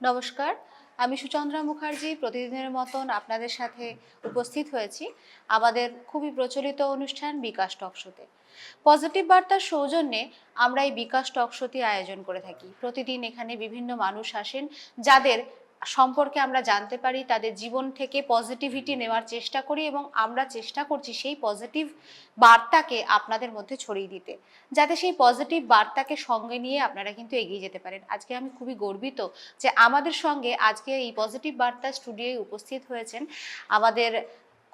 নমস্কার, আমি সুচন্দ্রা মুখার্জি, প্রতিদিনের মতন আপনাদের সাথে উপস্থিত হয়েছি আমাদের খুবই প্রচলিত অনুষ্ঠান বিকাশ টকশোতে পজিটিভ বার্তার সৌজন্যে আমরা এই বিকাশ টক শোটি আয়োজন করে থাকি। প্রতিদিন এখানে বিভিন্ন মানুষ আসেন যাদের সম্পর্কে আমরা জানতে পারি, তাদের জীবন থেকে পজিটিভিটি নেওয়ার চেষ্টা করি এবং আমরা চেষ্টা করছি সেই পজিটিভ বার্তাকে আপনাদের মধ্যে ছড়িয়ে দিতে যাতে সেই পজিটিভ বার্তাকে সঙ্গে নিয়ে আপনারা কিন্তু এগিয়ে যেতে পারেন আজকে আমি খুবই গর্বিত যে আমাদের সঙ্গে আজকে এই পজিটিভ বার্তা স্টুডিওয় উপস্থিত হয়েছেন আমাদের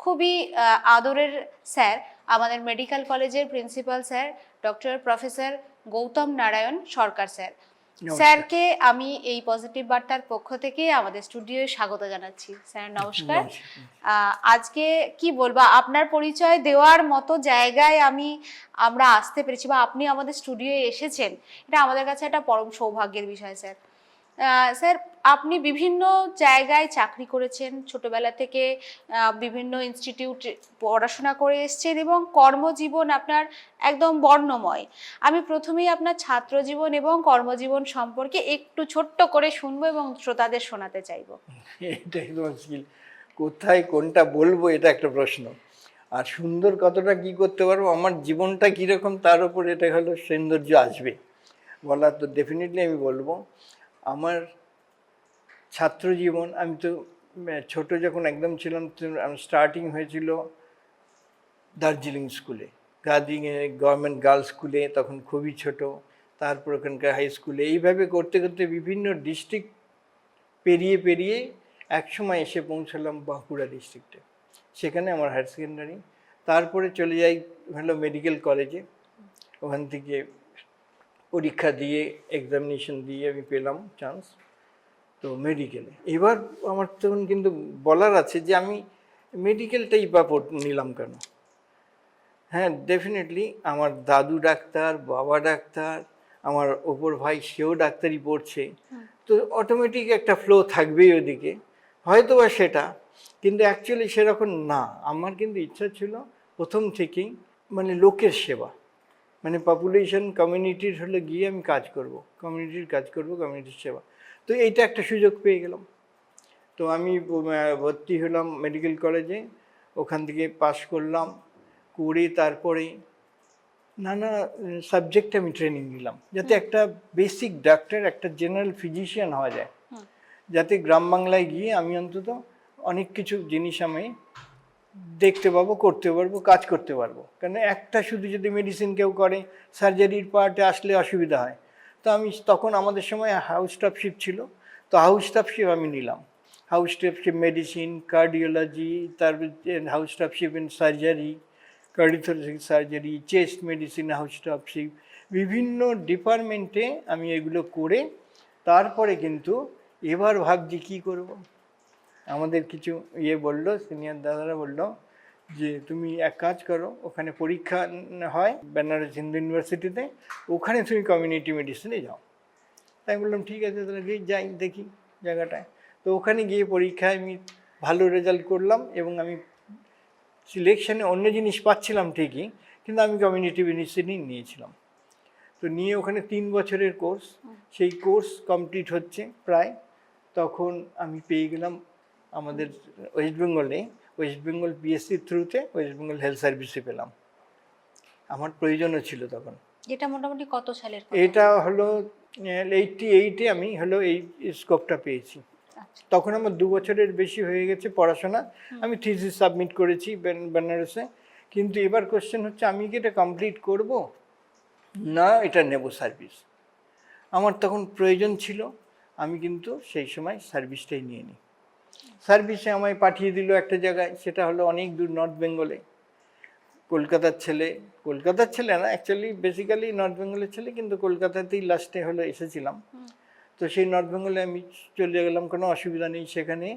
খুবই আদরের স্যার, আমাদের মেডিকেল কলেজের principal sir doctor professor Gautam Narayan Sarkar sir. স্যারকে আমি এই পজিটিভ বার্তার পক্ষ থেকে আমাদের স্টুডিওয়ে স্বাগত জানাচ্ছি। স্যার নমস্কার। আজকে কি বলব আপনার পরিচয় দেওয়ার মতো জায়গায় আমি আমরা আসতে পেরেছি বা আপনি আমাদের স্টুডিওয়ে এসেছেন। এটা আমাদের কাছে একটা পরম সৌভাগ্যের বিষয় স্যার। স্যার, আপনি বিভিন্ন জায়গায় চাকরি করেছেন, ছোটবেলা থেকে বিভিন্ন ইনস্টিটিউট পড়াশোনা করে এসেছেন এবং কর্মজীবন আপনার একদম বর্ণময়। আমি প্রথমেই আপনার ছাত্র জীবন এবং কর্মজীবন সম্পর্কে একটু ছোট্ট করে শুনব এবং শ্রোতাদের শোনাতে চাইব। এটা একদম মুশকিল। কোথায় কোনটা বলব এটা একটা প্রশ্ন। আর সুন্দর কতটা কি করতে পারব, আমার জীবনটা কীরকম তার উপর এটা হলো সৌন্দর্য আসবে। বলা তো ডেফিনেটলি আমি বলব। আমার ছাত্র জীবন, আমি তো ছোট যখন একদম ছিলাম স্টার্টিং হয়েছিল দার্জিলিং স্কুলে দার্জিলিংয়ে গভর্নমেন্ট গার্লস স্কুলে তখন খুবই ছোট। তারপর ওখানকার হাই স্কুলে এইভাবে করতে করতে বিভিন্ন ডিস্ট্রিক্ট পেরিয়ে পেরিয়ে একসময় এসে পৌঁছালাম বাঁকুড়া ডিস্ট্রিক্টে সেখানে আমার হায়ার সেকেন্ডারি তারপরে চলে যাই হলো মেডিকেল কলেজে ওখান থেকে পরীক্ষা দিয়ে এক্সামিনেশন দিয়ে আমি পেলাম চান্স তো মেডিকেলে এবার আমার তখন কিন্তু বলার আছে যে আমি মেডিকেলটাই বা নিলাম কেন? হ্যাঁ ডেফিনেটলি আমার দাদু ডাক্তার বাবা ডাক্তার আমার ওপর ভাই সেও ডাক্তারি পড়ছে। তো অটোমেটিক একটা ফ্লো থাকবেই ওদিকে। হয়তো বা সেটা কিন্তু অ্যাকচুয়ালি সেরকম না। আমার কিন্তু ইচ্ছা ছিল প্রথম থেকেই মানে লোকের সেবা। মানে পপুলেশন কমিউনিটির হলে গিয়ে আমি কাজ করব কমিউনিটির কাজ করব কমিউনিটির সেবা। তো এইটা একটা সুযোগ পেয়ে গেলাম। তো আমি ভর্তি হলাম মেডিকেল কলেজে ওখান থেকে পাশ করলাম করে তারপরে নানা সাবজেক্টে আমি ট্রেনিং নিলাম। যাতে একটা বেসিক ডাক্তার একটা জেনারেল ফিজিশিয়ান হওয়া যায়। যাতে গ্রাম বাংলায় গিয়ে আমি অন্তত অনেক কিছু জিনিস আমি দেখতে পাবো, করতে পারব, কাজ করতে পারব। কারণ একটা শুধু যদি মেডিসিন কেউ করে সার্জারির পার্টে আসলে অসুবিধা হয়। তো আমি তখন আমাদের সময় হাউস স্টাফশিপ ছিল। তো হাউস স্টাফশিপ আমি নিলাম। হাউস স্টাফশিপ মেডিসিন কার্ডিওলজি তারপর house staffship in surgery cardiothoracic surgery chest medicine house staffship বিভিন্ন ডিপার্টমেন্টে আমি এগুলো করে, তারপরে কিন্তু এবার ভাবছি কী করব? আমাদের কিছু ইয়ে বলল সিনিয়র দাদারা বলল যে, তুমি এক কাজ করো, ওখানে পরীক্ষা হয় বেনারস হিন্দু ইউনিভার্সিটিতে, ওখানে তুমি কমিউনিটি মেডিসিনে যাও। তাই বললাম, ঠিক আছে, তাহলে যাই, দেখি জায়গাটায়। তো ওখানে গিয়ে পরীক্ষায় আমি ভালো রেজাল্ট করলাম এবং আমি সিলেকশনে অন্য জিনিস পাচ্ছিলাম ঠিকই, কিন্তু আমি কমিউনিটি মেডিসিনই নিয়েছিলাম। তো নিয়ে ওখানে তিন বছরের কোর্স সেই কোর্স কমপ্লিট হচ্ছে প্রায়, তখন আমি পেয়ে গেলাম আমাদের ওয়েস্ট বেঙ্গলে ওয়েস্ট বেঙ্গল পিএসসির থ্রুতে ওয়েস্ট বেঙ্গল হেলথ সার্ভিসে পেলাম। আমার প্রয়োজনও ছিল তখন। এটা মোটামুটি কত সালের এটা হলো এইটটি এইটে আমি হলো এই স্কোপটা পেয়েছি। আচ্ছা। তখন আমার দু বছরের বেশি হয়ে গেছে পড়াশোনা। আমি থিসিস সাবমিট করেছি বেন- বেনারসে কিন্তু এবার কোশ্চেন হচ্ছে আমি কি এটা কমপ্লিট করব? না এটা নেব সার্ভিস আমার তখন প্রয়োজন ছিল। আমি কিন্তু সেই সময় সার্ভিসটাই নিয়ে নিই সার্ভিসে আমায় পাঠিয়ে দিল একটা জায়গায় সেটা হলো অনেক দূর নর্থ বেঙ্গলে কলকাতার ছেলে কলকাতার ছেলে না অ্যাকচুয়ালি বেসিক্যালি নর্থ বেঙ্গলের ছেলে কিন্তু কলকাতাতেই লাস্টে হলো এসেছিলাম। তো সেই নর্থ বেঙ্গলে আমি চলে গেলাম কোনো অসুবিধা নেই সেখানে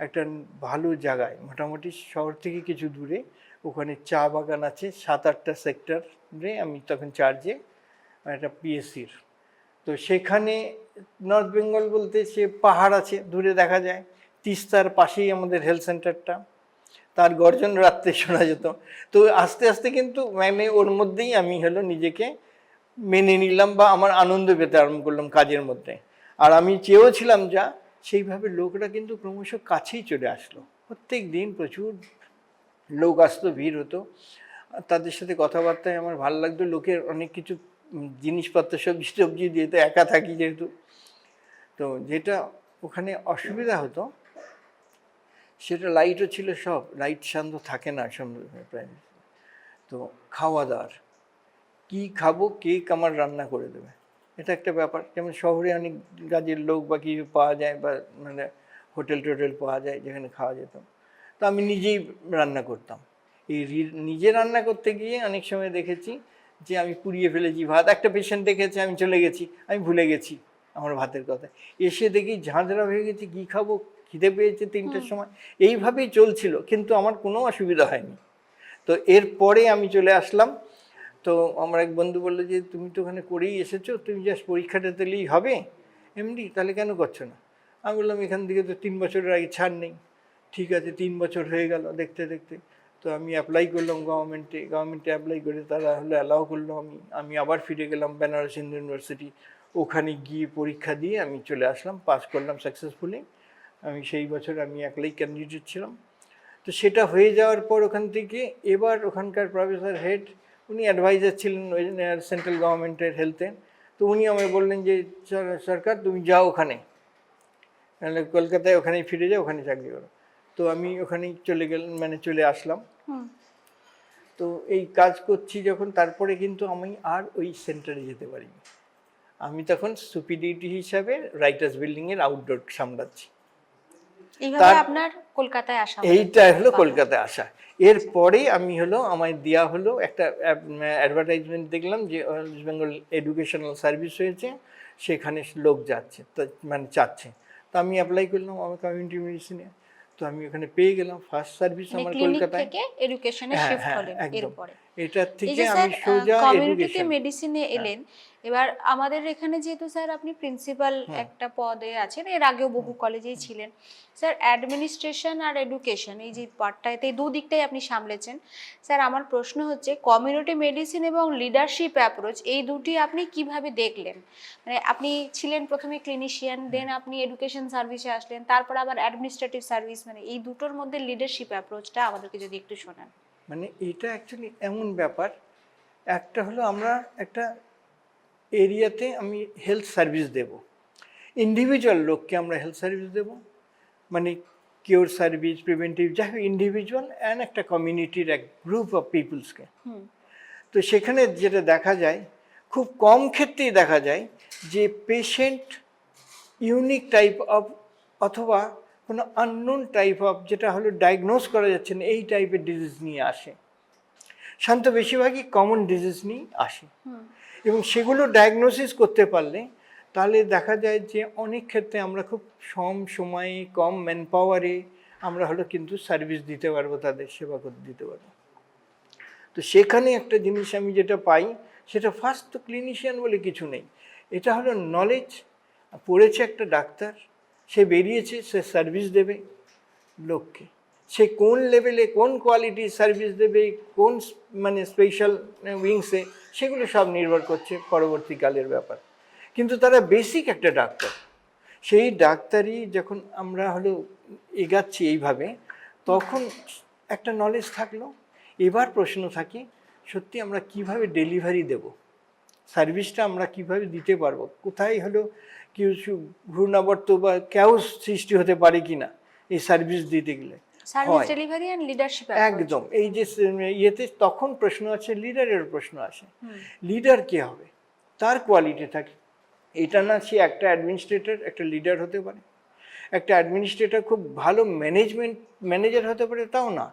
একটা ভালো জায়গায় মোটামুটি শহর থেকে কিছু দূরে। ওখানে চা বাগান আছে সাত আটটা সেক্টরে আমি তখন চার্জে একটা পিএসসির তো সেখানে নর্থ বেঙ্গল বলতে সে পাহাড় আছে দূরে দেখা যায়। তিস্তার পাশেই আমাদের হেলথ সেন্টারটা তার গর্জন রাত্রে শোনা যেত। তো আস্তে আস্তে কিন্তু ম্যামে ওর মধ্যেই আমি হলো নিজেকে মেনে নিলাম বা আমার আনন্দ পেতে আরম্ভ করলাম কাজের মধ্যে। আর আমি চেয়েও ছিলাম যা, সেইভাবে লোকরা কিন্তু ক্রমশ কাছেই চলে আসলো। প্রত্যেক দিন প্রচুর লোক আসতো, ভিড় হতো। তাদের সাথে কথাবার্তায় আমার ভালো লাগতো। লোকের অনেক কিছু জিনিসপত্র, সবজি সবজি দিয়ে তো একা থাকি যেহেতু। তো যেটা ওখানে অসুবিধা হতো সেটা লাইটও ছিল সব, লাইট শান্ত থাকে না প্রায়। তো খাওয়া দাওয়ার, কী খাব কেক আমার রান্না করে দেবে? এটা একটা ব্যাপার। যেমন শহরে অনেক কাজের লোক বা কিছু পাওয়া যায় বা মানে হোটেল টোটেল পাওয়া যায়, যেখানে খাওয়া যেত। তো আমি নিজেই রান্না করতাম। এই নিজে রান্না করতে গিয়ে অনেক সময় দেখেছি যে আমি পুড়িয়ে ফেলেছি। ভাত একটা পেশেন্ট দেখেছে, আমি চলে গেছি, আমি ভুলে গেছি আমার ভাতের কথা এসে দেখি ঝাঁঝরা হয়ে গেছে, কী খাব? খিদে পেয়েছে তিনটের সময়। এইভাবেই চলছিল কিন্তু আমার কোনো অসুবিধা হয়নি। তো এরপরে আমি চলে আসলাম। তো আমার এক বন্ধু বলল যে তুমি তো ওখানে করেই এসেছ তুমি জাস্ট পরীক্ষাটা দিলেই হবে। এমনি তাহলে কেন করছ না? আমি বললাম এখান থেকে তো তিন বছরের আগে ছাড় নেই। ঠিক আছে তিন বছর হয়ে গেল দেখতে দেখতে। তো আমি অ্যাপ্লাই করলাম গভর্নমেন্টে গভর্নমেন্টে অ্যাপ্লাই করে তারা হলো অ্যালাউ করল আমি। আমি আবার ফিরে গেলাম বেনারস হিন্দু ইউনিভার্সিটি ওখানে গিয়ে পরীক্ষা দিয়ে আমি চলে আসলাম পাস করলাম সাকসেসফুলি আমি সেই বছর আমি একলাই ক্যান্ডিডেট ছিলাম। তো সেটা হয়ে যাওয়ার পর ওখান থেকে এবার ওখানকার প্রফেসর হেড উনি অ্যাডভাইজার ছিলেন সেন্ট্রাল গভর্নমেন্টের হেলথে তো উনি আমায় বললেন যে সরকার তুমি যাও ওখানে। তাহলে কলকাতায় ওখানেই ফিরে যাও ওখানে চাকরি করো। তো আমি ওখানেই চলে গেলাম মানে চলে আসলাম। তো এই কাজ করছি যখন তারপরে কিন্তু আমি আর ওই সেন্টারে যেতে পারিনি। আমি তখন সুপিডিটি হিসাবে রাইটার্স বিল্ডিংয়ের আউটডোর সামলাচ্ছি। এইভাবে আপনার কলকাতায় আসা হলো। এইটা হলো কলকাতায় আসা। এরপরে আমি হলো আমায় দেওয়া হলো একটা অ্যাডভার্টাইজমেন্ট দেখলাম যে ওয়েস্ট বেঙ্গল এডুকেশনাল সার্ভিস হয়েছে সেখানে লোক যাচ্ছে তা মানে চাচ্ছে। তো আমি অ্যাপ্লাই করলাম আমার কমিউনিটি মেডিসিনে তো আমি ওখানে পেয়ে গেলাম ফার্স্ট সার্ভিস মানে আমার কলকাতায়। এডুকেশনে হ্যাঁ, শিফট হ্যাঁ, হলেন। এরপরে। এটার থেকে আমি সোজা এডুকেশন মেডিসিনে এলেন এবার আমাদের এখানে যেহেতু স্যার আপনি প্রিন্সিপাল একটা পদে আছেন এর আগেও বহু কলেজেই ছিলেন। স্যার অ্যাডমিনিস্ট্রেশন আর এডুকেশন এই যে পার্টটাতে দুদিকটাই আপনি সামলেছেন। স্যার আমার প্রশ্ন হচ্ছে কমিউনিটি মেডিসিন এবং লিডারশিপ অ্যাপ্রোচ এই দুটি আপনি কীভাবে দেখলেন? মানে আপনি ছিলেন প্রথমে ক্লিনিশিয়ান দেন আপনি এডুকেশন সার্ভিসে আসলেন তারপর আবার অ্যাডমিনিস্ট্রেটিভ সার্ভিস মানে এই দুটোর মধ্যে লিডারশিপ অ্যাপ্রোচটা আমাদেরকে যদি একটু শোনান। মানে এটা অ্যাকচুয়ালি এমন ব্যাপার একটা হলো আমরা একটা এরিয়াতে আমি হেলথ সার্ভিস দেব। ইন্ডিভিজুয়াল লোককে আমরা হেলথ সার্ভিস দেব। মানে কিওর সার্ভিস প্রিভেন্টিভ যাই হোক ইন্ডিভিজুয়াল অ্যান্ড একটা কমিউনিটির এক গ্রুপ অফ পিপুলসকে তো সেখানে যেটা দেখা যায় খুব কম ক্ষেত্রেই দেখা যায় যে পেশেন্ট ইউনিক টাইপ অফ অথবা কোনো আননোন টাইপ অফ যেটা হলো ডায়াগনোজ করা যাচ্ছে না এই টাইপের ডিজিজ নিয়ে আসে। শান্ত বেশিরভাগই কমন ডিজিজ নিয়ে আসে। হুম। এবং সেগুলো ডায়াগনোসিস করতে পারলে, তাহলে দেখা যায় যে অনেক ক্ষেত্রে আমরা খুব কম সময়ে, কম ম্যান পাওয়ারে আমরা হলো কিন্তু সার্ভিস দিতে পারব, তাদের সেবা করে, দিতে পারব। তো সেখানে একটা জিনিস আমি যেটা পাই, সেটা ফার্স্ট তো ক্লিনিশিয়ান বলে কিছু নেই। এটা হলো নলেজ পড়েছে একটা ডাক্তার, সে বেরিয়েছে, সে সার্ভিস দেবে লোককে। সে কোন লেভেলে কোন কোয়ালিটির সার্ভিস দেবে, কোন মানে স্পেশাল উইংসে সেগুলো সব নির্ভর করছে পরবর্তীকালের ব্যাপার। কিন্তু তারা বেসিক একটা ডাক্তার। সেই ডাক্তারই যখন আমরা হলো এগাচ্ছি এইভাবে, তখন একটা নলেজ থাকল। এবার প্রশ্ন থাকে, সত্যি আমরা কীভাবে ডেলিভারি দেব? সার্ভিসটা আমরা কীভাবে দিতে পারব? কোথায় হলো কিছু ঘূর্ণাবর্ত বা ক্যাউস সৃষ্টি হতে পারে কি না এই সার্ভিস দিতে গেলে? সার্ভিস ডেলিভারি অ্যান্ড লিডারশিপ একদম। এই যে ইয়েতে তখন প্রশ্ন আছে লিডারের প্রশ্ন আসে লিডার কে হবে? তার কোয়ালিটি থাকে। এটা না সে একটা অ্যাডমিনিস্ট্রেটর একটা লিডার হতে পারে। একটা অ্যাডমিনিস্ট্রেটর খুব ভালো ম্যানেজমেন্ট ম্যানেজার হতে পারে তাও না।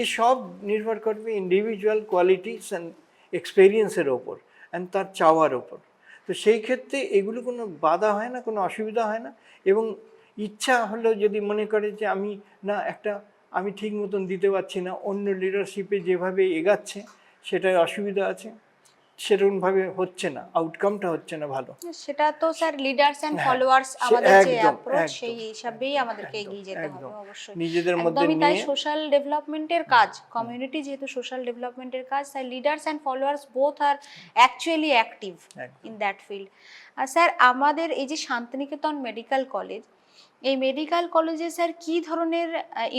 এ সব নির্ভর করবে ইন্ডিভিজুয়াল কোয়ালিটিস অ্যান্ড এক্সপেরিয়েন্সের ওপর অ্যান্ড তার চাওয়ার ওপর। তো সেই ক্ষেত্রে এগুলো কোনো বাধা হয় না কোনো অসুবিধা হয় না এবং ইচ্ছা হলো যদি মনে করে যে আমি না একটা আমি ঠিক মতন দিতে পারছি না অন্য লিডারশিপে যেভাবে এগাচ্ছে সেটার অসুবিধা আছে সেরকমভাবে হচ্ছে না আউটকামটা হচ্ছে না ভালো। সেটা তো স্যার লিডার্স এন্ড ফলোয়ার্স আমাদের যে অ্যাপ্রোচ সেই হিসাবেই আমাদেরকে এগিয়ে যেতে হবে অবশ্যই। নিজেদের মধ্যে একদমই তাই সোশ্যাল ডেভেলপমেন্টের কাজ কমিউনিটি যেহেতু সোশ্যাল ডেভেলপমেন্টের কাজ তাই leaders and followers both R actually active in that field R sir আমাদের এই যে শান্তিনিকেতন মেডিকেল কলেজ এই মেডিকেল কলেজে স্যার কি ধরনের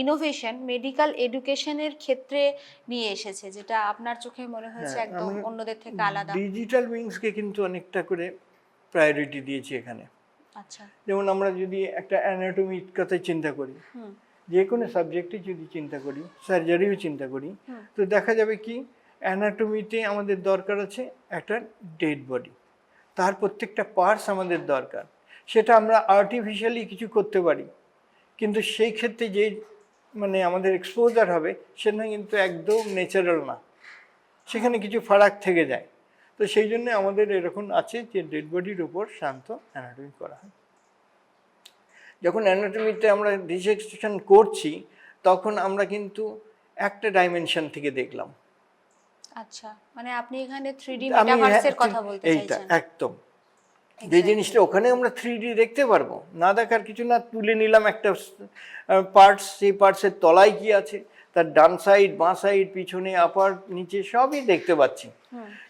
ইনোভেশন মেডিকেল এডুকেশনের ক্ষেত্রে নিয়ে এসেছে? যেটা আপনার চোখে মনে হয়েছে হ্যাঁ, একদম অন্যদের থেকে আলাদা? ডিজিটাল উইংসকে কিন্তু অনেকটা করে প্রায়োরিটি দিয়েছি এখানে। আচ্ছা। যেমন আমরা যদি একটা অ্যানাটমির কথা চিন্তা করি যে কোনো সাবজেক্টে যদি চিন্তা করি সার্জারিও চিন্তা করি তো দেখা যাবে কি অ্যানাটমিতে আমাদের দরকার আছে একটা ডেড বডি তার প্রত্যেকটা পার্টস আমাদের দরকার। সেটা আমরা আর্টিফিশিয়ালি কিছু করতে পারি। কিন্তু সেই ক্ষেত্রে যে মানে আমাদের এক্সপোজার হবে সেটা কিন্তু একদম ন্যাচারাল না। সেখানে কিছু ফারাক থেকে যায়। তো সেই জন্য আমাদের এরকম আছে যে ডেড বডির উপর শান্ত অ্যানাটমি করা হয়। যখন অ্যানাটমিতে আমরা ডিসেকশন করছি তখন আমরা কিন্তু একটা ডাইমেনশন থেকে দেখলাম। আচ্ছা মানে আপনি এখানে থ্রি ডি মেটাভার্সের কথা বলতে চাইছেন। এইটা একদম। যে জিনিসটা ওখানে আমরা থ্রি ডি দেখতে পারব। না দেখার কিছু না তুলে নিলাম একটা পার্টস সেই পার্টসের তলায় কি আছে তার ডান সাইড বাঁ সাইড পিছনে আপার নিচে সবই দেখতে পাচ্ছি।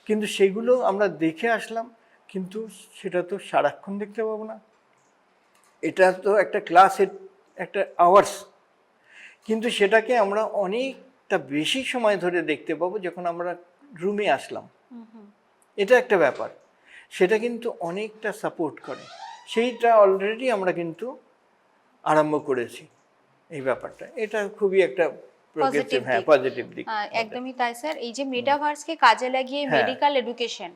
কিন্তু সেগুলো আমরা দেখে আসলাম কিন্তু সেটা তো সারাক্ষণ দেখতে পাবো না। এটা তো একটা ক্লাসের একটা আওয়ার্স কিন্তু সেটাকে আমরা অনেকটা বেশি সময় ধরে দেখতে পাবো যখন আমরা রুমে আসলাম। এটা একটা ব্যাপার। সেটা কিন্তু অনেকটা সাপোর্ট করে। সেইটা অলরেডি আমরা কিন্তু আরম্ভ করেছি এই ব্যাপারটা। এটা খুবই একটা হ্যাঁ পজিটিভ দিক। একদমই তাই স্যার এই যে মেটাভার্সকে কাজে লাগিয়ে হ্যাঁ। মেডিকেল এডুকেশন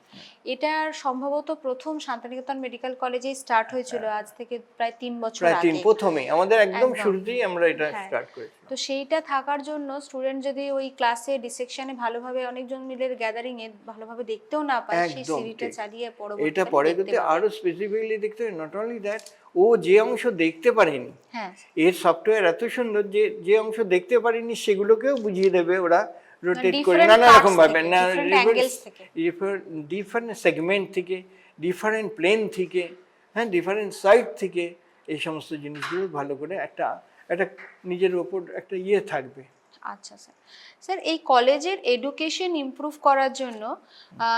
এটার সম্ভবত প্রথম শান্তিনিকেতন মেডিকেল কলেজে স্টার্ট হয়েছিল আজ থেকে প্রায় তিন বছর আগে। প্রথমে আমাদের একদম। শুরুতেই আমরা এটা হ্যাঁ। স্টার্ট করেছি। তো সেইটা থাকার জন্য স্টুডেন্ট যদি ওই ক্লাসে ডিসেকশনে ভালোভাবে অনেকজন মিলে গ্যাদারিং এ ভালোভাবে দেখতেও না পায় সেই ঠিক। চালিয়ে এটা পরবর্তীকালে পরে কিন্তু আরও স্পেসিফিকলি দেখতে নট অনলি দ্যাট ও যে অংশ দেখতে পারেনি হ্যাঁ এর সফটওয়্যার এত সুন্দর যে যে অংশ দেখতে পারিনি সেগুলোকেও বুঝিয়ে দেবে ওরা রোটেট করে নানা রকম ভাবে। ডিফারেন্ট সেগমেন্ট থেকে ডিফারেন্ট প্লেন থেকে হ্যাঁ ডিফারেন্ট সাইড থেকে এই সমস্ত জিনিসগুলো ভালো করে একটা একটা নিজের ওপর একটা ইয়ে থাকবে। আচ্ছা স্যার। স্যার এই কলেজের এডুকেশন ইমপ্রুভ করার জন্য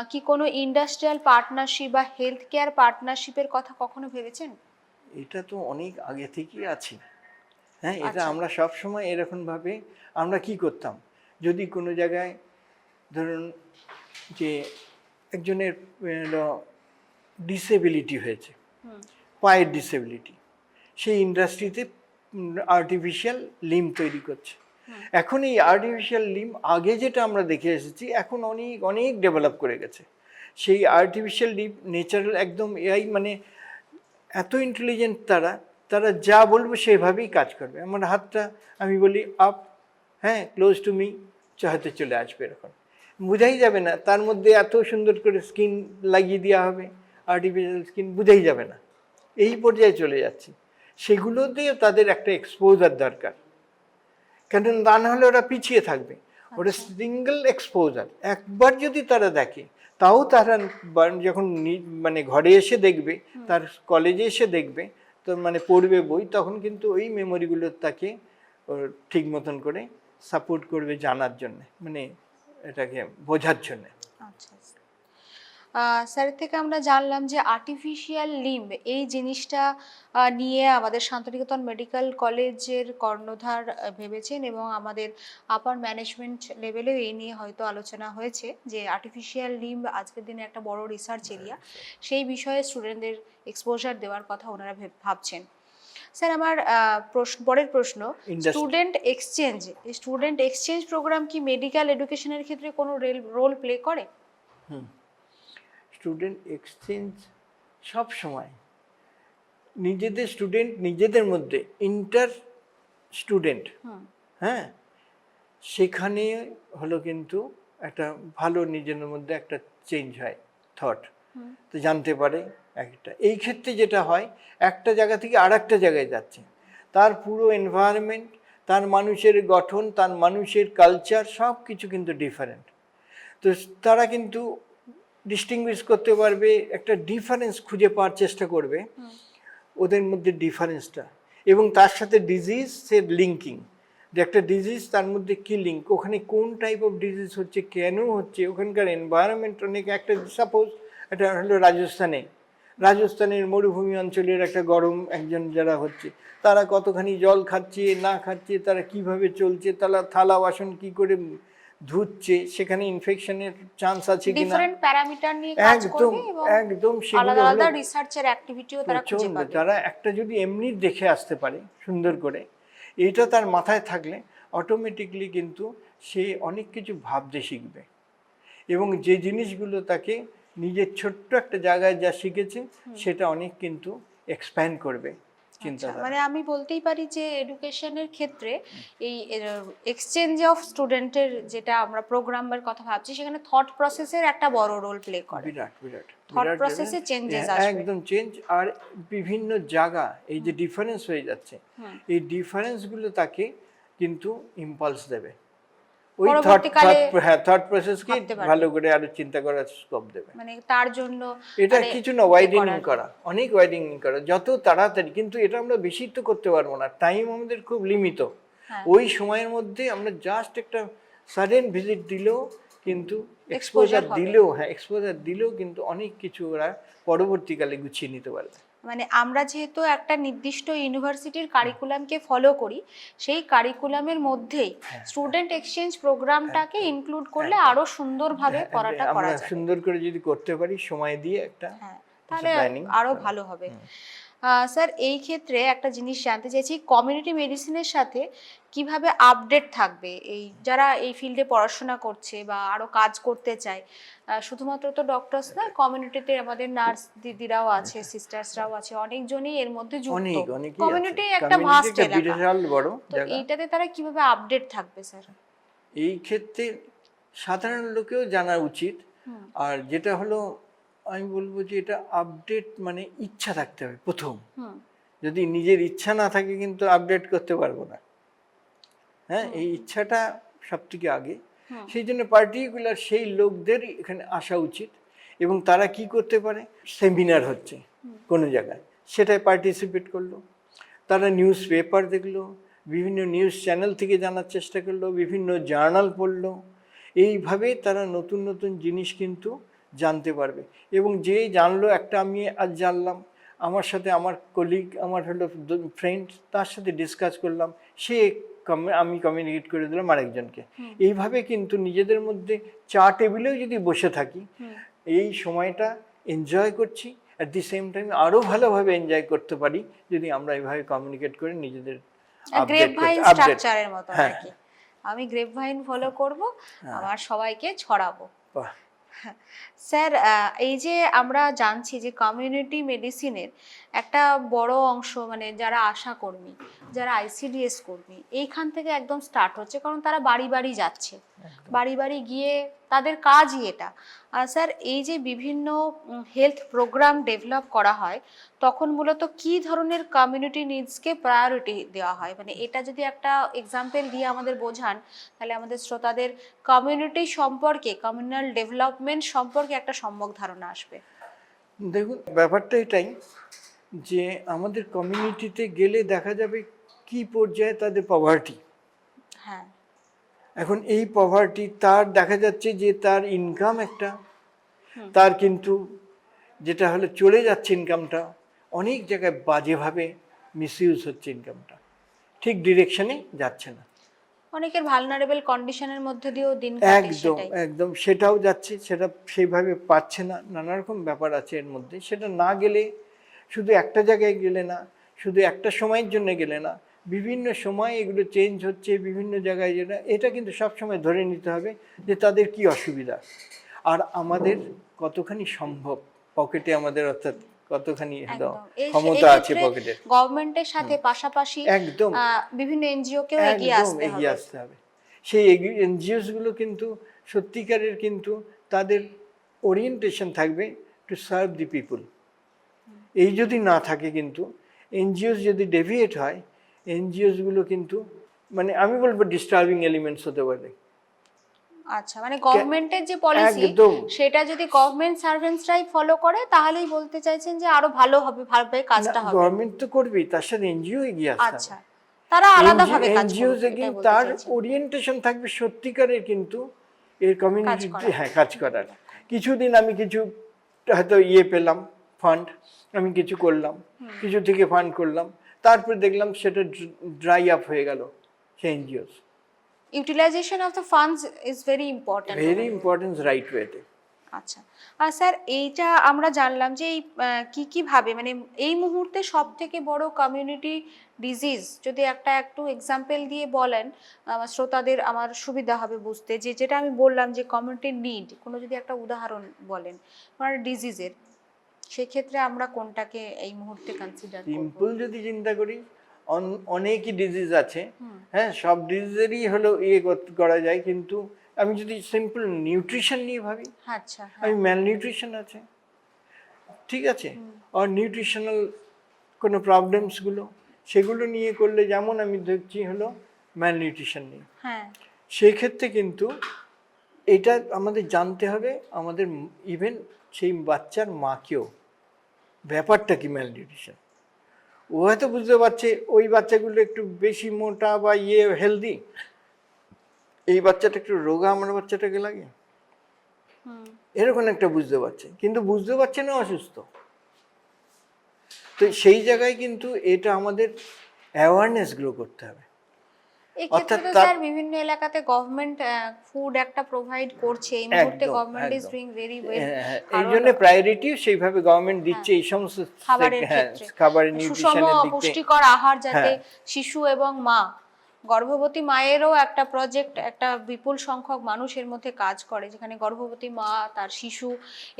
কি কোনো ইন্ডাস্ট্রিয়াল পার্টনারশিপ বা হেলথ কেয়ার পার্টনারশিপের কথা কখনো ভেবেছেন? এটা তো অনেক আগে থেকেই আছে। হ্যাঁ এটা আচ্ছা। আমরা সব সময় এরকম ভাবে আমরা কি করতাম? যদি কোনো জায়গায় ধরুন যে একজনের ডিসেবিলিটি হয়েছে পায়ের ডিসেবিলিটি সেই ইন্ডাস্ট্রিতে আর্টিফিশিয়াল লিম তৈরি করছে। এখন এই আর্টিফিশিয়াল লিম আগে যেটা আমরা দেখে এসেছি এখন অনেক অনেক ডেভেলপ করে গেছে। সেই আর্টিফিশিয়াল লিম ন্যাচারাল একদম এআই মানে এত ইন্টেলিজেন্ট তারা তারা যা বলব সেভাবেই কাজ করবে। আমার হাতটা আমি বলি আপ হ্যাঁ ক্লোজ টু মি হয়তো চলে আসবে এরকম। বোঝাই যাবে না তার মধ্যে এত সুন্দর করে স্কিন লাগিয়ে দেওয়া হবে আর্টিফিশিয়াল স্কিন বোঝাই যাবে না। এই পর্যায়ে চলে যাচ্ছি। সেগুলোতে তাদের একটা এক্সপোজার দরকার। কেন তা না হলে ওরা পিছিয়ে থাকবে। ওটা সিঙ্গেল এক্সপোজার একবার যদি তারা দেখে তাও তারা যখন মানে ঘরে এসে দেখবে তার কলেজে এসে দেখবে তো মানে পড়বে বই তখন কিন্তু ওই মেমোরিগুলো তাকে ওর ঠিক মতন করে সাপোর্ট করবে জানার জন্য মানে এটাকে বোঝার জন্য। আচ্ছা স্যারের থেকে আমরা জানলাম যে আর্টিফিশিয়াল লিম্ব এই জিনিসটা নিয়ে আমাদের শান্তিনিকেতন মেডিকেল কলেজের কর্ণধার ভেবেছেন এবং আমাদের আপার ম্যানেজমেন্ট লেভেলেও এই নিয়ে হয়তো আলোচনা হয়েছে যে আর্টিফিশিয়াল লিম্ব আজকের দিনে একটা বড় রিসার্চ এরিয়া সেই বিষয়ে স্টুডেন্টদের এক্সপোজার দেওয়ার কথা ওনারা ভেব- ভাবছেন। স্যার আমার প্রশ্ন পরের প্রশ্ন student exchange student exchange program কি মেডিকেল এডুকেশনের ক্ষেত্রে কোনো রোল প্লে করে? স্টুডেন্ট এক্সচেঞ্জ সব সময়। নিজেদের স্টুডেন্ট নিজেদের মধ্যে ইন্টার স্টুডেন্ট হ্যাঁ? সেখানে হলো কিন্তু একটা ভালো নিজের মধ্যে একটা চেঞ্জ হয় থট তো জানতে পারে একটা। এই ক্ষেত্রে যেটা হয় একটা জায়গা থেকে আর একটা জায়গায় যাচ্ছে। তার পুরো এনভায়রনমেন্ট তার মানুষের গঠন তার মানুষের কালচার সব কিছু কিন্তু ডিফারেন্ট তো তারা কিন্তু ডিস্টিংগুইশ করতে পারবে, একটা ডিফারেন্স খুঁজে পাওয়ার চেষ্টা করবে ওদের মধ্যে ডিফারেন্সটা এবং তার সাথে ডিজিজ সে লিঙ্কিং যে একটা ডিজিজ তার মধ্যে কী লিঙ্ক ওখানে কোন টাইপ অফ ডিজিজ হচ্ছে, কেন হচ্ছে? ওখানকার এনভায়রনমেন্ট অনেক একটা সাপোজ এটা হলো রাজস্থানে। রাজস্থানের মরুভূমি অঞ্চলের একটা গরম একজন যারা হচ্ছে, তারা কতখানি জল খাচ্ছে, না খাচ্ছে, তারা কীভাবে চলছে, তারা থালা বাসন কি করে ধুচ্ছে সেখানে ইনফেকশনের চান্স আছে কিনা? ডিফারেন্ট প্যারামিটার নিয়ে কাজ একদম করবে এবং একদম আলাদা আলাদা রিসার্চের অ্যাক্টিভিটিও তারা খুঁজে পাবে। তারা একটা যদি এমনি দেখে আসতে পারে সুন্দর করে এটা তার মাথায় থাকলে অটোমেটিকলি কিন্তু সে অনেক কিছু ভাবতে শিখবে। এবং যে জিনিসগুলো তাকে নিজের ছোট্ট একটা জায়গায় যা শিখেছে সেটা অনেক কিন্তু এক্সপ্যান্ড করবে। মানে আমি বলতেই পারি যে এডুকেশনের ক্ষেত্রে এই এক্সচেঞ্জ অফ স্টুডেন্টের যেটা আমরা প্রোগ্রামের কথা ভাবছি সেখানে থট প্রসেসের একটা বড় রোল প্লে করে। বিরাট বিরাট। থট প্রসেসে চেঞ্জেস আসবে। একদম চেঞ্জ আর বিভিন্ন জায়গা এই যে ডিফারেন্স হয়ে যাচ্ছে। এই এই ডিফারেন্সগুলো তাকে কিন্তু ইম্পালস দেবে। ওই পরবর্তীকালে হ্যাঁ থট প্রসেসকে ভালো করে আরও চিন্তা করার স্কোপ দেবে। মানে তার জন্য এটা মানে কিছু না ওয়াইডেনিং করা অনেক ওয়াইডেনিং করা যত তাড়াতাড়ি কিন্তু এটা আমরা বেশি তো করতে পারব না টাইম আমাদের খুব লিমিত হ্যাঁ। ওই সময়ের মধ্যে আমরা জাস্ট একটা সাডেন ভিজিট দিলেও কিন্তু এক্সপোজার দিলেও হ্যাঁ এক্সপোজার দিলেও কিন্তু অনেক কিছু ওরা পরবর্তীকালে গুছিয়ে নিতে পারবে। মানে আমরা যেহেতু একটা নির্দিষ্ট ইউনিভার্সিটির কারিকুলামকে ফলো করি সেই কারিকুলামের মধ্যেই। স্টুডেন্ট এক্সচেঞ্জ প্রোগ্রামটাকে ইনক্লুড করলে আরও সুন্দরভাবে পড়াটা হ্যাঁ, করা যায় সুন্দর করে যদি করতে পারি সময় দিয়ে একটা হ্যাঁ তাহলে আরও ভালো হবে। স্যার এই ক্ষেত্রে একটা জিনিস জানতে চাইছি কমিউনিটি মেডিসিনের সাথে কীভাবে আপডেট থাকবে? এই যারা এই ফিল্ডে পড়াশোনা করছে বা আরও কাজ করতে চায় শুধুমাত্র তো ডক্টরস না কমিউনিটিতে আমাদের নার্স দিদিরাও আছে সিস্টার্সরাও আছে অনেকজনই এর মধ্যে যুক্ত। কমিউনিটি একটা ভাস্ট এলাকা। তো এইটাতে তারা কীভাবে আপডেট থাকবে স্যার? এই ক্ষেত্রে সাধারণ লোকেও জানা উচিত। আর যেটা হলো আমি বলব যে এটা আপডেট মানে ইচ্ছা থাকতে হবে প্রথম। যদি নিজের ইচ্ছা না থাকে কিন্তু আপডেট করতে পারব না। হ্যাঁ এই ইচ্ছাটা সব থেকে আগে সেই জন্য পার্টিকুলার সেই লোকদের এখানে আসা উচিত এবং তারা কি করতে পারে? সেমিনার হচ্ছে কোনো জায়গায়। সেটায় পার্টিসিপেট করল। তারা নিউজ পেপার দেখল বিভিন্ন নিউজ চ্যানেল থেকে জানার চেষ্টা করল বিভিন্ন জার্নাল পড়ল। এইভাবে তারা নতুন নতুন জিনিস কিন্তু জানতে পারবে। এবং যে জানলো একটা আমি আজ জানলাম। আমার সাথে আমার কলিগ আমার হলো ফ্রেন্ড তার সাথে ডিসকাস করলাম। সে আমি কমিউনিকেট করে দিলাম আরেকজনকে। এইভাবে কিন্তু নিজেদের মধ্যে চা টেবিলেও যদি বসে থাকি এই সময়টা এনজয় করছি। অ্যাট দি সেম টাইম আরও ভালোভাবে এনজয় করতে পারি যদি আমরা এইভাবে কমিউনিকেট করে নিজেদের স্ট্রাকচারের মতো হ্যাঁ। আমি গ্রেপ ভাইন ফলো করব আমার সবাইকে ছড়াবো। স্যার এই যে আমরা জানছি যে কমিউনিটি মেডিসিনের একটা বড় অংশ মানে যারা আশা কর্মী যারা আইসিডিএস কর্মী এইখান থেকে একদম স্টার্ট হচ্ছে কারণ তারা বাড়ি বাড়ি যাচ্ছে। বাড়ি বাড়ি গিয়ে তাদের কাজই এটা। আর স্যার এই যে বিভিন্ন হেলথ প্রোগ্রাম ডেভেলপ করা হয় তখন মূলত কি ধরনের কমিউনিটি নিডসকে প্রায়োরিটি দেওয়া হয়? মানে এটা যদি একটা এক্সাম্পল দিয়ে আমাদের বোঝান তাহলে আমাদের শ্রোতাদের কমিউনিটি সম্পর্কে কমিউনাল ডেভেলপমেন্ট সম্পর্কে একটা সম্যক ধারণা আসবে। দেখুন ব্যাপারটা এটাই যে আমাদের কমিউনিটিতে গেলে দেখা যাবে কি পর্যায়ে তাদের পভার্টি হ্যাঁ। এখন এই পভার্টি তার দেখা যাচ্ছে যে তার ইনকাম একটা। তার কিন্তু যেটা হলে চলে যাচ্ছে ইনকামটা অনেক জায়গায় বাজেভাবে মিসইউজ হচ্ছে ইনকামটা ঠিক ডিরেকশনে যাচ্ছে না। অনেকের ভালনারেবল কন্ডিশনের মধ্যে দিয়েও দিন একদম একদম সেটাও যাচ্ছে সেটা সেইভাবে পাচ্ছে না নানা রকম ব্যাপার আছে এর মধ্যে। সেটা না গেলে শুধু একটা জায়গায় গেলে না শুধু একটা সময়ের জন্য গেলে না বিভিন্ন সময় এগুলো চেঞ্জ হচ্ছে বিভিন্ন জায়গায় যেটা এটা কিন্তু সব সময় ধরে নিতে হবে যে তাদের কি অসুবিধা। আর আমাদের কতখানি সম্ভব পকেটে আমাদের অর্থাৎ কতখানি ক্ষমতা আছে পকেটে গভর্নমেন্টের সাথে পাশাপাশি একদম। বিভিন্ন এনজিও কেও এগিয়ে আসতে এগিয়ে হবে। আসতে হবে। সেই এনজিওসগুলো কিন্তু সত্যিকারের কিন্তু তাদের ওরিয়েন্টেশন থাকবে টু সার্ভ দি পিপুল এই যদি না থাকে কিন্তু এনজিওস যদি ডেভিয়েট হয় এনজিওসগুলো কিন্তু মানে আমি বলব ডিস্টার্বিং এলিমেন্টস হতে পারে। আচ্ছা মানে গভর্নমেন্টের যে পলিসি সেটা যদি গভর্নমেন্ট সার্ভেন্টসরাই ফলো করে তাহলেই বলতে চাইছেন যে আরও ভালো হবে ভালোভাবে কাজটা হবে। গভর্নমেন্ট তো করবেই তার সাথে এনজিও এগিয়ে আসতে আচ্ছা তারা আলাদাভাবে কাজ এনজিও করবে তার ওরিয়েন্টেশন থাকবে সত্যিকারের কিন্তু এর কমিউনিটি হ্যাঁ কাজ করার। কিছুদিন আমি কিছু হয়তো ইয়ে পেলাম ফান্ড আমি কিছু করলাম কিছু থেকে ফান্ড করলাম তারপরে দেখলাম সেটা ড্রাই আপ হয়ে গেল সেই NGOs utilization of the funds is very important very importance right ওয়েতে আচ্ছা। আর স্যার এইটা আমরা জানলাম যে এই কি কি ভাবে মানে এই মুহূর্তে সব থেকে বড় কমিউনিটি ডিজিজ যদি একটা একটু এক্সাম্পল দিয়ে বলেন আমার শ্রোতাদের আমার সুবিধা হবে বুঝতে যে যেটা আমি বললাম যে কমিউনিটি নিড কোনো যদি একটা উদাহরণ বলেন কোনো ডিজিজের সেক্ষেত্রে আমরা কোনটাকে এই মুহূর্তে কনসিডার করব? সিম্পল যদি চিন্তা করি অন- অনেকই ডিজিজ আছে। হ্যাঁ সব ডিজিজেরই হলো ইয়ে করা যায় কিন্তু আমি যদি সিম্পল নিউট্রিশন নিয়ে ভাবি আচ্ছা হ্যাঁ। আমি ম্যালনিউট্রিশন আছে। ঠিক আছে? আর নিউট্রিশনাল কোনো প্রবলেমসগুলো সেগুলো নিয়ে করলে যেমন আমি দেখছি হলো ম্যালনিউট্রিশন নিয়ে। হ্যাঁ। সেই কিন্তু এটা আমাদের জানতে হবে আমাদের ইভেন সেই বাচ্চার মাকেও ব্যাপারটা কি ম্যালনিউট্রিশন ও হয়তো বুঝতে পারছে ওই বাচ্চাগুলো একটু বেশি মোটা বা ইয়ে হেলদি এই বাচ্চাটা একটু রোগা আমার বাচ্চাটাকে লাগে? এরকম একটা বুঝতে পারছে কিন্তু বুঝতে পারছে না অসুস্থ। তো সেই জায়গায় কিন্তু এটা আমাদের অ্যাওয়ারনেস গ্রো করতে হবে। এক্ষেত্রে স্যার বিভিন্ন এলাকাতে গভর্নমেন্ট ফুড একটা প্রোভাইড করছে। এই মুহূর্তে government is. Doing very well এই জন্য প্রায়োরিটি সেইভাবে গভর্নমেন্ট দিচ্ছে এই সমস্ত খাবারের ক্ষেত্রে। খাবারের সুষম নিউট্রিশনের দিক পুষ্টিকর আহার যাতে হ্যাঁ। শিশু এবং মা গর্ভবতী মায়েরও একটা প্রজেক্ট একটা বিপুল সংখ্যক মানুষের মধ্যে কাজ করে যেখানে গর্ভবতী মা তার শিশু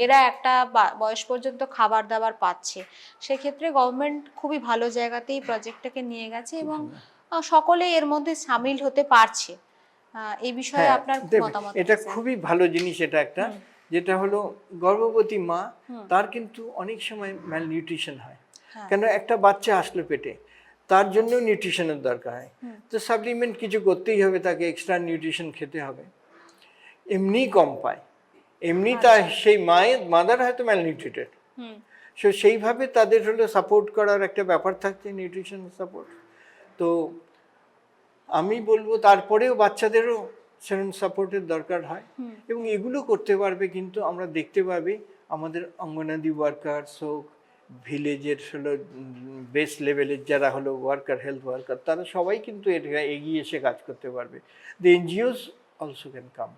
এরা একটা বয়স পর্যন্ত খাবার দাবার পাচ্ছে। সেক্ষেত্রে গভর্নমেন্ট খুবই ভালো জায়গাতেই প্রজেক্টটাকে নিয়ে গেছে এবং সকলে এর মধ্যে সামিল হতে পারছে। এই বিষয়ে হ্যাঁ, আপনার মতামত এটা খুবই ভালো জিনিস এটা একটা যেটা হলো গর্ভবতী মা তার কিন্তু অনেক সময় ম্যালনিউট্রিশন হয়। হ্যাঁ। কেন একটা বাচ্চা আসলো পেটে তার জন্য নিউট্রিশনের দরকার হয়। তো সাপ্লিমেন্ট কিছু করতেই হবে তাকে এক্সট্রা নিউট্রিশন খেতে হবে। এমনি কম পায়। এমনি তা সেই মায়ের মাদার হয়তো ম্যালনিউট্রিটেড সো সেইভাবে তাদের হলো সাপোর্ট করার একটা ব্যাপার থাকছে নিউট্রিশন সাপোর্ট তো আমি বলব তারপরেও বাচ্চাদেরও সেরম সাপোর্টের দরকার হয়। এবং এগুলো করতে পারবে কিন্তু আমরা দেখতে পাবে আমাদের অঙ্গনাদি ওয়ার্কার্স হোক ভিলেজের হলো বেস লেভেলের যারা হলো ওয়ার্কার হেলথ ওয়ার্কার তারা সবাই কিন্তু এটা এগিয়ে এসে কাজ করতে পারবে। The NGOs also can come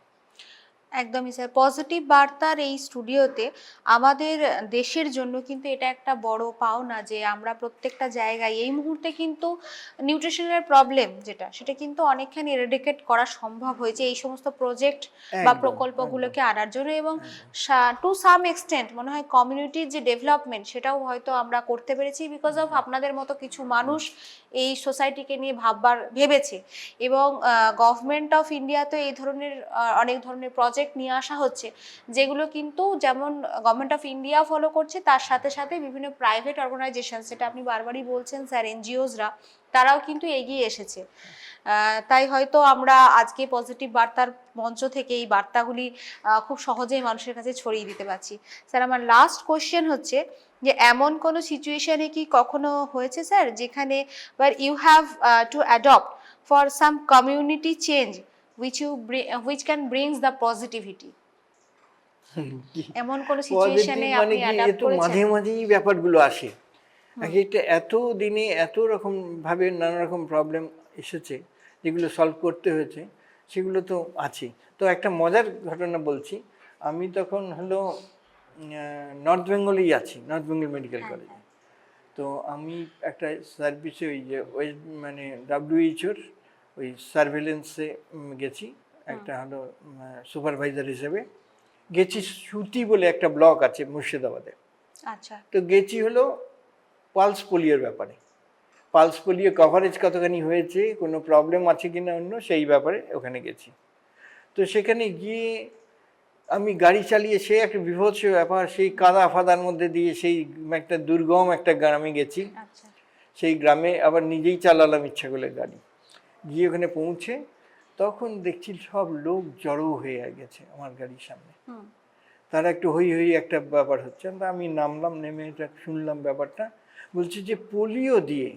একদমই স্যার পজিটিভ বার্তার এই স্টুডিওতে আমাদের দেশের জন্য কিন্তু এটা একটা বড় পাওনা যে আমরা প্রত্যেকটা জায়গায় এই মুহূর্তে কিন্তু নিউট্রিশনের প্রবলেম যেটা সেটা কিন্তু অনেকখানি এরেডিকেট করা সম্ভব হয়েছে এই সমস্ত প্রজেক্ট বা প্রকল্পগুলোকে আনার জন্য এবং টু সাম এক্সটেন্ট মনে হয় কমিউনিটির যে ডেভেলপমেন্ট সেটাও হয়তো আমরা করতে পেরেছি বিকজ অফ আপনাদের মতো কিছু মানুষ এই সোসাইটিকে নিয়ে ভাববার ভেবেছে। এবং গভর্নমেন্ট অফ ইন্ডিয়াতে এই ধরনের অনেক ধরনের প্রজেক্ট নিয়ে আসা হচ্ছে যেগুলো কিন্তু যেমন গভর্নমেন্ট অফ ইন্ডিয়া ফলো করছে তার সাথে সাথে বিভিন্ন প্রাইভেট অর্গানাইজেশন সেটা আপনি বারবারই বলছেন স্যার এনজিওসরা তারাও কিন্তু এগিয়ে এসেছে। তাই হয়তো আমরা আজকে পজিটিভ বার্তার মঞ্চ থেকে এই বার্তাগুলি খুব সহজেই মানুষের কাছে ছড়িয়ে দিতে পারছি। স্যার আমার লাস্ট কোশ্চেন হচ্ছে যে এমন কোনো সিচুয়েশনে কি কখনো হয়েছে স্যার যেখানে have uh, to adopt for some community change? Which you bring, which can brings the positivity. এমন কোন সিচুয়েশনে মানে আপনি অ্যাডাপ্ট তো মাঝে করেছেন মাঝেই ব্যাপারগুলো আসে। একটা এত দিনে এত রকম ভাবে নানা রকম প্রবলেম এসেছে যেগুলো সলভ করতে হয়েছে সেগুলো তো আছে। তো একটা মজার ঘটনা বলছি। আমি তখন হলো নর্থ বেঙ্গলেই আছি নর্থ বেঙ্গল মেডিকেল কলেজে তো আমি একটা সার্ভিসে ওই যে ওয়েস্ট মানে ডাব্লিউএইচওর ওই সার্ভেলেন্সে গেছি। একটা হলো সুপারভাইজার হিসেবে। গেছি সুতি বলে একটা ব্লক আছে মুর্শিদাবাদে। আচ্ছা। তো গেছি হলো পালস পোলিওর ব্যাপারে। পালস পোলিও কভারেজ কতখানি হয়েছে কোনো প্রবলেম আছে কি না অন্য সেই ব্যাপারে ওখানে গেছি। তো সেখানে গিয়ে আমি গাড়ি চালিয়ে সে একটা বিভৎস ব্যাপার সেই কাদা ফাদার মধ্যে দিয়ে সেই একটা দুর্গম একটা গ্রামে গেছি। আচ্ছা। সেই গ্রামে আবার নিজেই চালালাম ইচ্ছা করে গাড়ি। গিয়ে ওখানে পৌঁছে তখন দেখছি সব লোক জড়ো হয়ে গেছে আমার গাড়ির সামনে। তারা একটু হই হই একটা ব্যাপার হচ্ছে। তা আমি নামলাম নেমে এটা শুনলাম ব্যাপারটা। বলছি যে পোলিও দিয়ে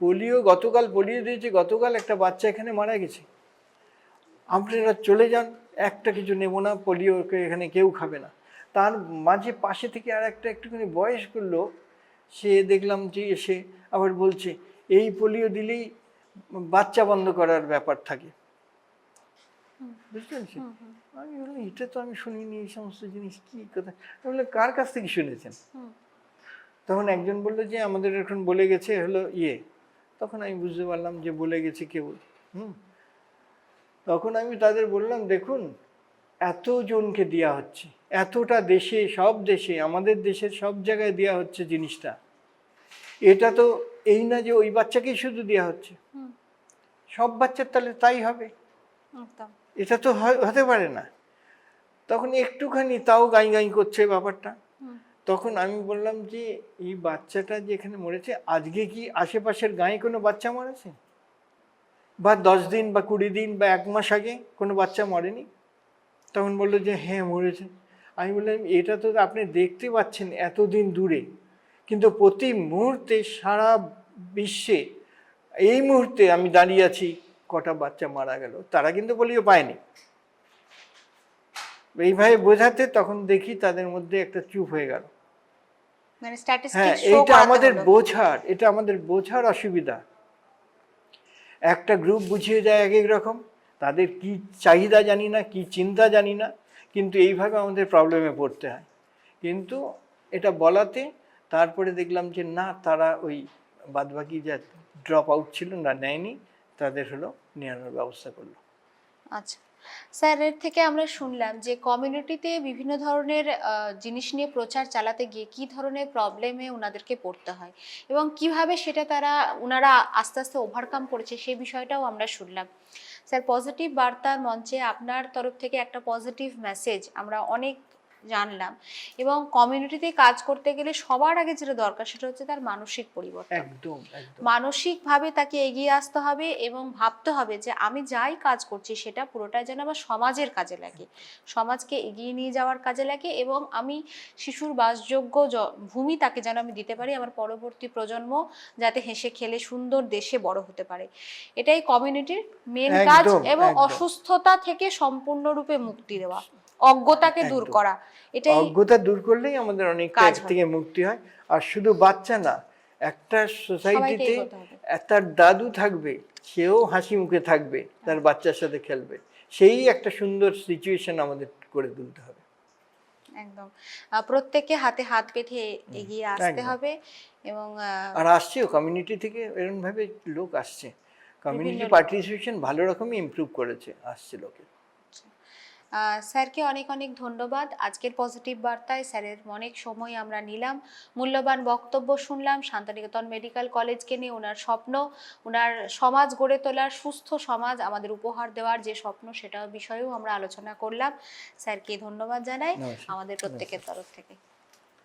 পোলিও গতকাল পোলিও দিয়েছে গতকাল একটা বাচ্চা এখানে মারা গেছে। আপনারা চলে যান একটা কিছু নেব না পোলিওকে এখানে কেউ খাবে না। তার মাঝে পাশে থেকে আর একটা একটুখানি বয়স করল সে দেখলাম যে এসে আবার বলছে এই পোলিও দিলেই বাচ্চা বন্ধ করার ব্যাপার থাকে। বুঝতে পেরেছি? আমি বললাম এটা তো আমি শুনিনি এই সমস্ত জিনিস কি কথা? আমি বললাম কার কাছ থেকে শুনেছেন? তখন একজন বলল যে আমাদের এখন বলে গেছে হলো ইয়ে। তখন আমি বুঝতে পারলাম যে বলে গেছে কেউ। হুম। তখন আমি তাদের বললাম দেখুন এত জনকে দেওয়া হচ্ছে। এতটা দেশে সব দেশে আমাদের দেশের সব জায়গায় দেওয়া হচ্ছে জিনিসটা। এটা তো এই না যে ওই বাচ্চাকেই শুধু দেওয়া হচ্ছে। সব বাচ্চার তাহলে তাই হবে। এটা তো হতে পারে না। তখন একটুখানি তাও গাই গাই করছে ব্যাপারটা। তখন আমি বললাম যে এই বাচ্চাটা যে এখানে মরেছে আজকে কি আশেপাশের গায়ে কোনো বাচ্চা মরেছে? বা দশ দিন বা কুড়ি দিন বা এক মাস আগে কোনো বাচ্চা মরেনি? তখন বলল যে হ্যাঁ মরেছে। আমি বললাম এটা তো আপনি দেখতে পাচ্ছেন এতদিন দূরে। কিন্তু প্রতি মুহূর্তে সারা বিশ্বে এই মুহূর্তে আমি দাঁড়িয়ে আছি কটা বাচ্চা মারা গেল তারা কিন্তু পোলিও পায়নি। এইভাবে বোঝাতে তখন দেখি তাদের মধ্যে একটা চুপ হয়ে গেল। মানে হ্যাঁ এইটা আমাদের বোঝার এটা আমাদের বোঝার অসুবিধা। একটা গ্রুপ বুঝিয়ে যায় এক এক রকম তাদের কি চাহিদা জানি না কি চিন্তা জানি না কিন্তু এইভাবে আমাদের প্রবলেমে পড়তে হয়। কিন্তু এটা বলাতে তারপরে দেখলাম যে, না, তারা ওই বাদবাকি যা ড্রপ আউট ছিল না, নেয়নি, তাদের হলো নেওয়ানোর ব্যবস্থা করল। আচ্ছা। স্যার, এর থেকে আমরা শুনলাম যে কমিউনিটিতে বিভিন্ন ধরনের জিনিস নিয়ে প্রচার চালাতে গিয়ে কি ধরনের প্রবলেমে ওনাদেরকে পড়তে হয় এবং কীভাবে সেটা তারা ওনারা আস্তে আস্তে ওভারকাম করেছে, সেই বিষয়টাও আমরা শুনলাম। স্যার পজিটিভ বার্তার মঞ্চে আপনার তরফ থেকে একটা পজিটিভ মেসেজ আমরা অনেক জানলাম। এবং কমিউনিটিতে কাজ করতে গেলে সবার আগে যেটা দরকার সেটা হচ্ছে তার মানসিক পরিবর্তন। একদম মানসিকভাবে তাকে এগিয়ে আসতে হবে এবং ভাবতে হবে যে আমি যাই কাজ করছি সেটা পুরোটাই যেন আমার সমাজের কাজে লাগে। সমাজকে এগিয়ে নিয়ে যাওয়ার কাজে লাগে এবং আমি শিশুর বাসযোগ্য ভূমি তাকে যেন আমি দিতে পারি আমার পরবর্তী প্রজন্ম যাতে হেসে খেলে সুন্দর দেশে বড় হতে পারে। এটাই কমিউনিটির মেন কাজ এবং অসুস্থতা থেকে সম্পূর্ণরূপে মুক্তি দেওয়া। অজ্ঞতাকে দূর করা এটাই অজ্ঞতা দূর করলেই আমাদের অনেকটা কাজ থেকে মুক্তি হয়। আর শুধু বাচ্চা না একটা সোসাইটিতে তার দাদু থাকবে সেও হাসি মুখে থাকবে তার বাচ্চার সাথে খেলবে। সেই একটা সুন্দর সিচুয়েশন আমাদের করে তুলতে হবে। একদম। প্রত্যেককে হাতে হাত বেঁধে এগিয়ে আসতে হবে এবং আর আসছেও কমিউনিটি থেকে এরকম ভাবে লোক আসছে। কমিউনিটি পার্টিসিপেশন ভালো রকমই ইমপ্রুভ করেছে আসছে লোকে। আহ, স্যারকে অনেক অনেক ধন্যবাদ। আজকের পজিটিভ বার্তায় স্যারের অনেক সময় আমরা নিলাম। মূল্যবান বক্তব্য শুনলাম। শান্তিনিকেতন মেডিকেল কলেজকে নিয়ে ওনার স্বপ্ন ওনার সমাজ গড়ে তোলার সুস্থ সমাজ আমাদের উপহার দেওয়ার যে স্বপ্ন সেটা বিষয়েও আমরা আলোচনা করলাম। স্যারকে ধন্যবাদ জানাই আমাদের প্রত্যেকের তরফ থেকে।